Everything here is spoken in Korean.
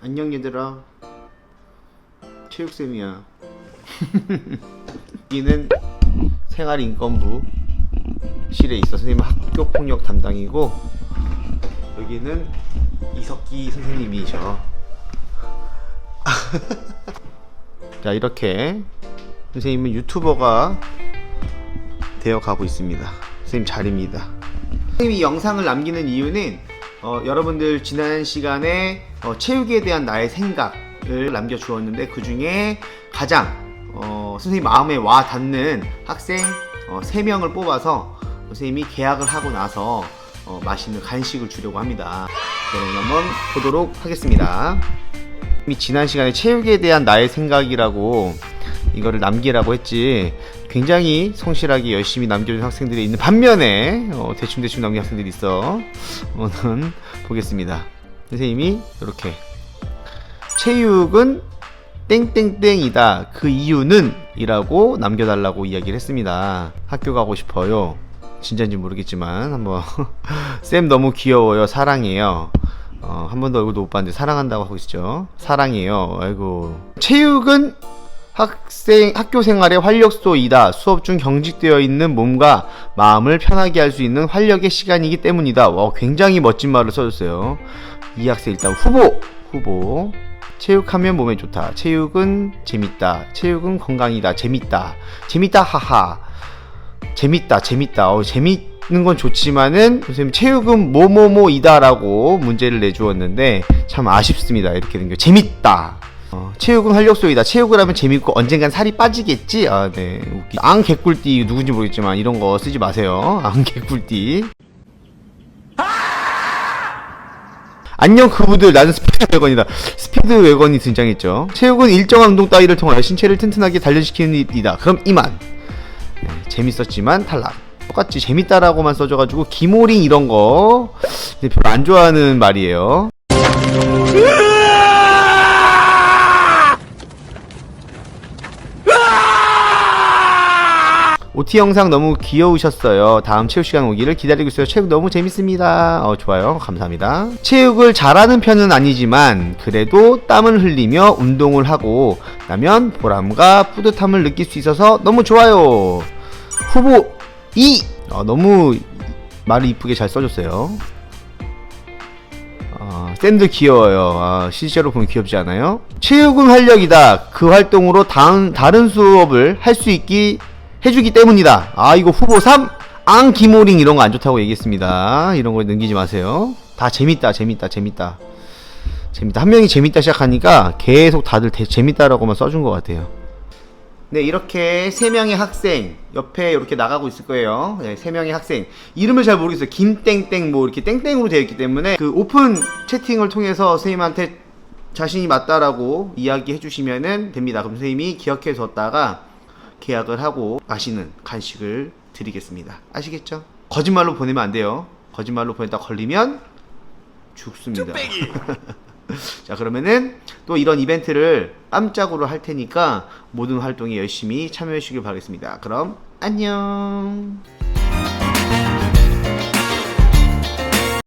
안녕 얘들아. 체육쌤이야. 여기는 생활인권부 실에 있어 선생님은 학교폭력 담당이고 여기는 이석기 선생님이셔. 자 이렇게 선생님은 유튜버가 되어 가고 있습니다. 선생님 잘입니다. 선생님이 이 영상을 남기는 이유는 어, 여러분들 지난 시간에 어, 체육에 대한 나의 생각을 남겨주었는데 그 중에 가장 어, 선생님 마음에 와 닿는 학생 어, 3명을 뽑아서 선생님이 계약을 하고 나서 어, 맛있는 간식을 주려고 합니다. 그럼 한번 보도록 하겠습니다. 지난 시간에 체육에 대한 나의 생각이라고 이거를 남기라고 했지. 굉장히 성실하게 열심히 남겨준 학생들이 있는 반면에 어, 대충대충 남긴 학생들이 있어. 오늘 보겠습니다. 선생님이 이렇게. 체육은 땡땡땡이다. 그 이유는 이라고 남겨달라고 이야기를 했습니다. 학교 가고 싶어요. 진짜인지 모르겠지만 한번. 쌤 너무 귀여워요. 사랑해요. 어, 한 번도 얼굴도 못 봤는데 사랑한다고 하고 있죠. 사랑해요. 아이고. 체육은 학생 학교 생활의 활력소이다. 수업 중 경직되어 있는 몸과 마음을 편하게 할 수 있는 활력의 시간이기 때문이다. 와, 굉장히 멋진 말을 써줬어요. 이 학생 일단 후보 후보. 체육하면 몸에 좋다. 체육은 재밌다. 체육은 건강이다. 재밌다. 재밌다. 하하. 재밌다. 재밌다. 어, 재밌는 건 좋지만은 선생님 체육은 뭐뭐뭐이다라고 문제를 내주었는데 참 아쉽습니다. 이렇게 된게 재밌다. 어, 체육은 활력소이다. 체육을 하면 재밌고 언젠간 살이 빠지겠지. 아, 네. 웃기. 앙 개꿀띠 누군지 모르겠지만 이런 거 쓰지 마세요. 앙 개꿀띠. 안녕 그부들 나는 스피드 웨건이다. 스피드 웨건이 등장했죠. 체육은 일정한 운동 따위를 통하여 신체를 튼튼하게 단련시키는 일이다. 그럼 이만. 네, 재밌었지만 탈락. 똑같이 재밌다라고만 써줘가지고 기모링 이런 거 별로 안 좋아하는 말이에요. OT 영상 너무 귀여우셨어요. 다음 체육 시간 오기를 기다리고 있어요. 체육 너무 재밌습니다. 어, 좋아요. 감사합니다. 체육을 잘하는 편은 아니지만 그래도 땀을 흘리며 운동을 하고 나면 보람과 뿌듯함을 느낄 수 있어서 너무 좋아요. 후보 2! 어, 너무 말을 이쁘게 잘 써줬어요. 어, 쌤도 귀여워요. 아, 실제로 보면 귀엽지 않아요? 체육은 활력이다. 그 활동으로 다른, 다른 수업을 할 수 있기 해주기 때문이다. 아 이거 후보 3 앙기모링 이런 거 안 좋다고 얘기했습니다. 이런 거 넘기지 마세요. 다 재밌다, 재밌다, 재밌다, 재밌다. 한 명이 재밌다 시작하니까 계속 다들 대, 재밌다라고만 써준 것 같아요. 네, 이렇게 세 명의 학생 옆에 이렇게 나가고 있을 거예요. 네, 세 명의 학생 이름을 잘 모르겠어요. 김땡땡 뭐 이렇게 땡땡으로 되어 있기 때문에 그 오픈 채팅을 통해서 선생님한테 자신이 맞다라고 이야기해 주시면은 됩니다. 그럼 선생님이 기억해 뒀다가 계약을 하고 맛있는 간식을 드리겠습니다. 아시겠죠? 거짓말로 보내면 안 돼요. 거짓말로 보냈다 걸리면 죽습니다. 자 그러면은 또 이런 이벤트를 깜짝으로 할 테니까 모든 활동에 열심히 참여해 주시길 바라겠습니다. 그럼 안녕.